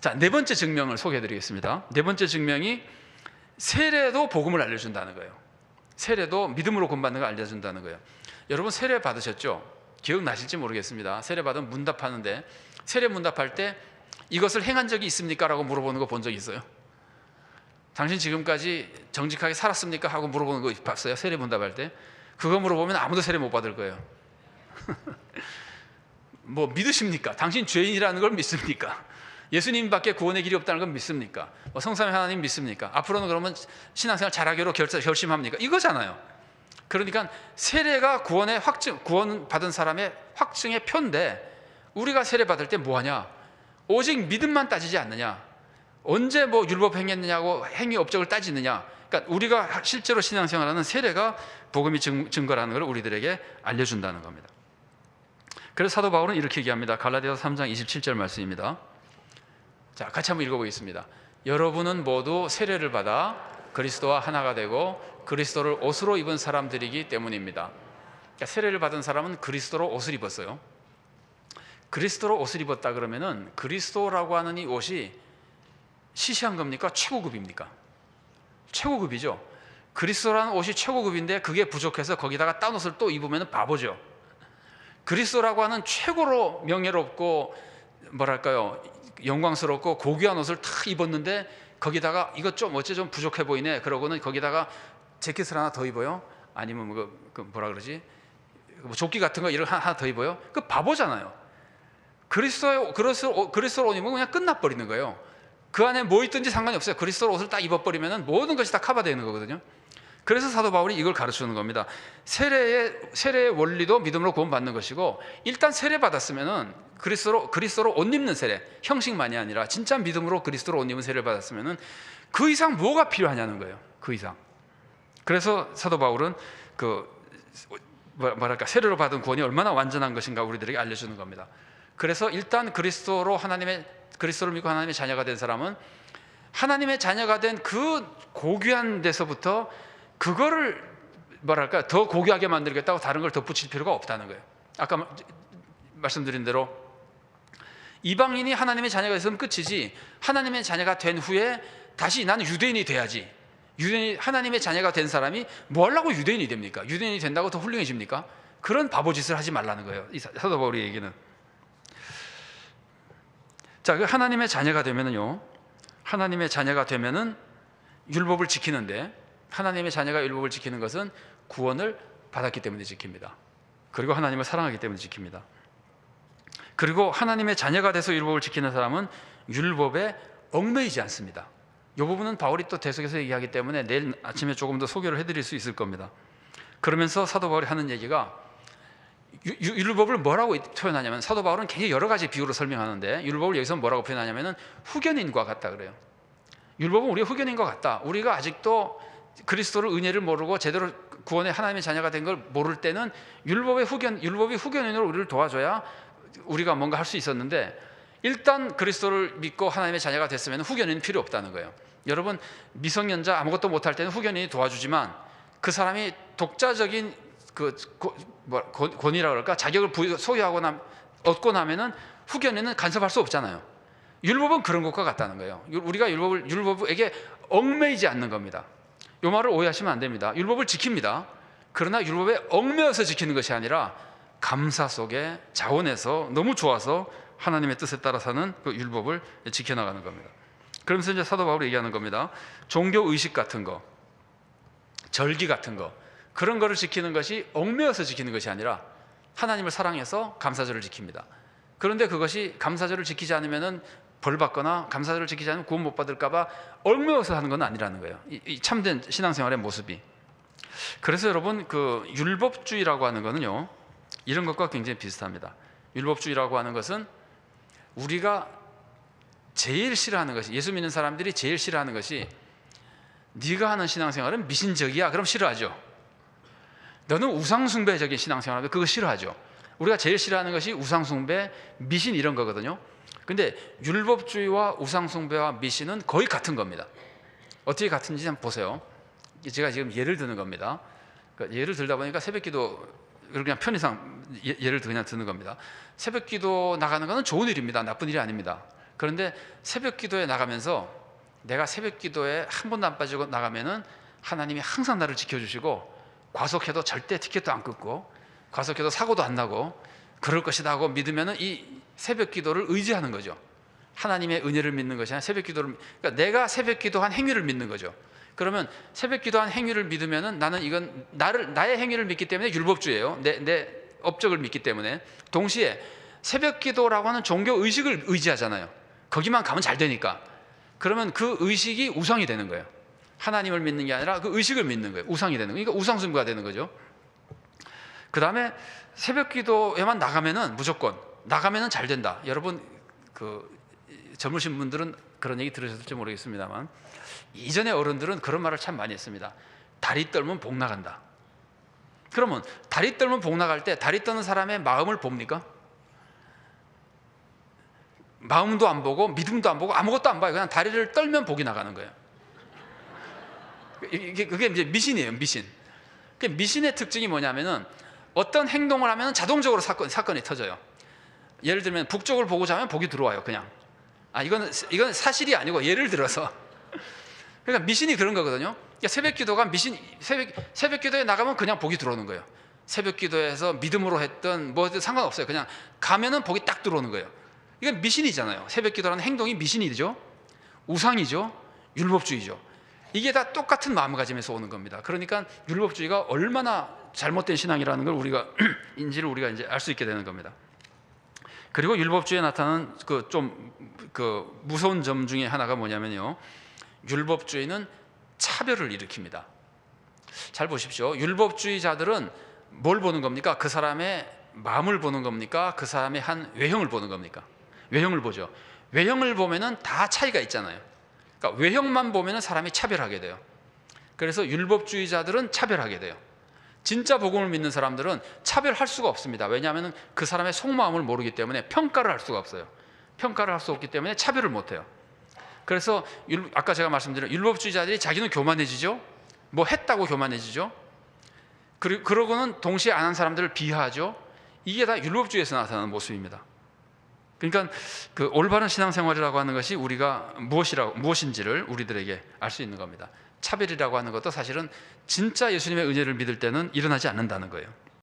자, 네 번째 증명을 소개해 드리겠습니다. 네 번째 증명이 세례도 복음을 알려준다는 거예요. 세례도 믿음으로 구원받는 걸 알려준다는 거예요. 여러분 세례 받으셨죠? 기억나실지 모르겠습니다. 세례 받으면 문답하는데 세례 문답할 때 이것을 행한 적이 있습니까? 라고 물어보는 거 본 적 있어요? 당신 지금까지 정직하게 살았습니까? 하고 물어보는 거 봤어요? 세례 문답할 때 그거 물어보면 아무도 세례 못 받을 거예요. 뭐 믿으십니까? 당신 죄인이라는 걸 믿습니까? 예수님밖에 구원의 길이 없다는 걸 믿습니까? 뭐 성삼위 하나님 믿습니까? 앞으로는 그러면 신앙생활 잘하기로 결, 결심합니까? 이거잖아요. 그러니까 세례가 구원의 확증, 구원 받은 사람의 확증의 표인데 우리가 세례 받을 때 뭐하냐? 오직 믿음만 따지지 않느냐? 언제 뭐 율법 행했느냐고 행위 업적을 따지느냐? 그러니까 우리가 실제로 신앙생활하는 세례가 복음이 증, 증거라는 걸 우리들에게 알려준다는 겁니다. 그래서 사도 바울은 이렇게 얘기합니다. 갈라디아서 3장 27절 말씀입니다. 자, 같이 한번 읽어보겠습니다. 여러분은 모두 세례를 받아 그리스도와 하나가 되고 그리스도를 옷으로 입은 사람들이기 때문입니다. 그러니까 세례를 받은 사람은 그리스도로 옷을 입었어요. 그리스도로 옷을 입었다 그러면은 그리스도라고 하는 이 옷이 시시한 겁니까? 최고급입니까? 최고급이죠. 그리스도라는 옷이 최고급인데 그게 부족해서 거기다가 딴 옷을 또 입으면 바보죠. 그리스도라고 하는 최고로 명예롭고 뭐랄까요 영광스럽고 고귀한 옷을 탁 입었는데 거기다가 이것 좀 어째 좀 부족해 보이네. 그러고는 거기다가 재킷을 하나 더 입어요. 아니면 뭐, 그, 그 뭐라 그러지? 뭐 조끼 같은 거 이런 거 하나 더 입어요. 그 바보잖아요. 그리스도의 그리스도 그리스도 옷 입으면 그냥 끝나버리는 거예요. 그 안에 뭐 있든지 상관이 없어요. 그리스도 옷을 딱 입어버리면 모든 것이 다 커버되는 거거든요 그래서 사도 바울이 이걸 가르치는 겁니다. 세례의 세례의 원리도 믿음으로 구원받는 것이고 일단 세례 받았으면은 그리스도로 그리스도로 옷 입는 세례 형식만이 아니라 진짜 믿음으로 그리스도로 옷 입은 세례를 받았으면은 그 이상 뭐가 필요하냐는 거예요. 그 이상. 그래서 사도 바울은 그 뭐랄까 세례로 받은 구원이 얼마나 완전한 것인가 우리들에게 알려주는 겁니다. 그래서 일단 그리스도로 하나님의 그리스도를 믿고 하나님의 자녀가 된 사람은 하나님의 자녀가 된 그 고귀한 데서부터 그거를 뭐랄까 더 고귀하게 만들겠다고 다른 걸 덧붙일 필요가 없다는 거예요. 아까 말씀드린 대로 이방인이 하나님의 자녀가 됐으면 끝이지 하나님의 자녀가 된 후에 다시 나는 유대인이 돼야지. 유대인 하나님의 자녀가 된 사람이 뭐 하려고 유대인이 됩니까? 유대인이 된다고 더 훌륭해집니까? 그런 바보짓을 하지 말라는 거예요. 이 사도 바울의 얘기는. 자, 그 하나님의 자녀가 되면은요. 하나님의 자녀가 되면은 율법을 지키는데 하나님의 자녀가 율법을 지키는 것은 구원을 받았기 때문에 지킵니다. 그리고 하나님을 사랑하기 때문에 지킵니다. 그리고 하나님의 자녀가 돼서 율법을 지키는 사람은 율법에 얽매이지 않습니다. 이 부분은 바울이 또 대속에서 얘기하기 때문에 내일 아침에 조금 더 소개를 해드릴 수 있을 겁니다. 그러면서 사도 바울이 하는 얘기가 율법을 뭐라고 표현하냐면 사도 바울은 굉장히 여러 가지 비유로 설명하는데 율법을 여기서 뭐라고 표현하냐면은 후견인과 같다 그래요. 율법은 우리가 후견인과 같다. 우리가 아직도 그리스도를 은혜를 모르고 제대로 구원의 하나님의 자녀가 된 걸 모를 때는 율법의 후견 율법이 후견인으로 우리를 도와줘야 우리가 뭔가 할 수 있었는데 일단 그리스도를 믿고 하나님의 자녀가 됐으면 후견인은 필요 없다는 거예요. 여러분 미성년자 아무것도 못할 때는 후견인이 도와주지만 그 사람이 독자적인 그 뭐, 권위라 그럴까 자격을 부여, 소유하고 나 얻고 나면은 후견인은 간섭할 수 없잖아요. 율법은 그런 것과 같다는 거예요. 우리가 율법을 율법에게 얽매이지 않는 겁니다. 요 말을 오해하시면 안 됩니다. 율법을 지킵니다. 그러나 율법에 얽매여서 지키는 것이 아니라 감사 속에 자원해서 너무 좋아서 하나님의 뜻에 따라 사는 그 율법을 지켜나가는 겁니다. 그러면서 이제 사도 바울이 얘기하는 겁니다. 종교 의식 같은 거, 절기 같은 거 그런 거를 지키는 것이 얽매여서 지키는 것이 아니라 하나님을 사랑해서 감사절을 지킵니다. 그런데 그것이 감사절을 지키지 않으면은 벌 받거나 감사절을 지키지 않으면 구원 못 받을까봐 얽매여서 하는 건 아니라는 거예요. 이, 이 참된 신앙생활의 모습이. 그래서 여러분 그 율법주의라고 하는 거는요 이런 것과 굉장히 비슷합니다. 율법주의라고 하는 것은 우리가 제일 싫어하는 것이 예수 믿는 사람들이 제일 싫어하는 것이 네가 하는 신앙생활은 미신적이야. 그럼 싫어하죠. 너는 우상숭배적인 신앙생활을 그거 싫어하죠. 우리가 제일 싫어하는 것이 우상숭배, 미신 이런 거거든요. 근데 율법주의와 우상숭배와 미신은 거의 같은 겁니다. 어떻게 같은지 한번 보세요. 제가 지금 예를 드는 겁니다. 그러니까 예를 들다 보니까 새벽기도 그냥 편의상 예, 예를 그냥 드는 겁니다. 새벽기도 나가는 것은 좋은 일입니다. 나쁜 일이 아닙니다. 그런데 새벽 기도에 나가면서 내가 새벽 기도에 한 번도 안 빠지고 나가면은 하나님이 항상 나를 지켜주시고 과속해도 절대 티켓도 안 끊고 과속해도 사고도 안 나고 그럴 것이다 하고 믿으면은 이 새벽 기도를 의지하는 거죠. 하나님의 은혜를 믿는 것이 아니라 새벽 기도를 그러니까 내가 새벽 기도한 행위를 믿는 거죠. 그러면 새벽 기도한 행위를 믿으면은 나는 이건 나를 나의 행위를 믿기 때문에 율법주의예요. 내, 내 업적을 믿기 때문에 동시에 새벽 기도라고 하는 종교 의식을 의지하잖아요. 거기만 가면 잘 되니까. 그러면 그 의식이 우상이 되는 거예요. 하나님을 믿는 게 아니라 그 의식을 믿는 거예요. 우상이 되는 거예요. 그러니까 우상숭배가 되는 거죠. 그 다음에 새벽 기도에만 나가면은 무조건 나가면은 잘 된다. 여러분 그 젊으신 분들은 그런 얘기 들으셨을지 모르겠습니다만 이전의 어른들은 그런 말을 참 많이 했습니다. 다리 떨면 복 나간다. 그러면 다리 떨면 복 나갈 때 다리 떠는 사람의 마음을 봅니까? 마음도 안 보고 믿음도 안 보고 아무것도 안 봐요. 그냥 다리를 떨면 복이 나가는 거예요. 이게 그게 이제 미신이에요. 미신. 그 미신의 특징이 뭐냐면은 어떤 행동을 하면 자동적으로 사건 사건이 터져요. 예를 들면 북쪽을 보고 자면 복이 들어와요. 그냥. 아 이거는 이건 사실이 아니고 예를 들어서 그러니까 미신이 그런 거거든요. 그러니까 새벽 기도가 미신 새벽 새벽 기도에 나가면 그냥 복이 들어오는 거예요. 새벽 기도에서 믿음으로 했던 뭐 상관없어요. 그냥 가면은 복이 딱 들어오는 거예요. 이건 미신이잖아요. 새벽 기도라는 행동이 미신이죠. 우상이죠. 율법주의죠. 이게 다 똑같은 마음가짐에서 오는 겁니다. 그러니까 율법주의가 얼마나 잘못된 신앙이라는 걸 우리가 인지를 우리가 이제 알 수 있게 되는 겁니다. 그리고 율법주의에 나타나는 그좀그 무서운 점 중에 하나가 뭐냐면요. 율법주의는 차별을 일으킵니다. 잘 보십시오. 율법주의자들은 뭘 보는 겁니까? 그 사람의 마음을 보는 겁니까? 그 사람의 한 외형을 보는 겁니까? 외형을 보죠. 외형을 보면은 다 차이가 있잖아요. 그러니까 외형만 보면은 사람이 차별하게 돼요. 그래서 율법주의자들은 차별하게 돼요. 진짜 복음을 믿는 사람들은 차별할 수가 없습니다. 왜냐하면 그 사람의 속마음을 모르기 때문에 평가를 할 수가 없어요. 평가를 할 수 없기 때문에 차별을 못 해요. 그래서 율- 아까 제가 말씀드린 율법주의자들이 자기는 교만해지죠. 뭐 했다고 교만해지죠. 그러고는 동시에 안 한 사람들을 비하하죠. 이게 다 율법주의에서 나타나는 모습입니다. 그러니까 그 올바른 신앙생활이라고 하는 것이 우리가 무엇이라고 무엇인지를 우리들에게 알 수 있는 겁니다. 차별이라고 하는 것도 사실은 진짜 예수님의 은혜를 믿을 때는 일어나지 않는다는 거예요.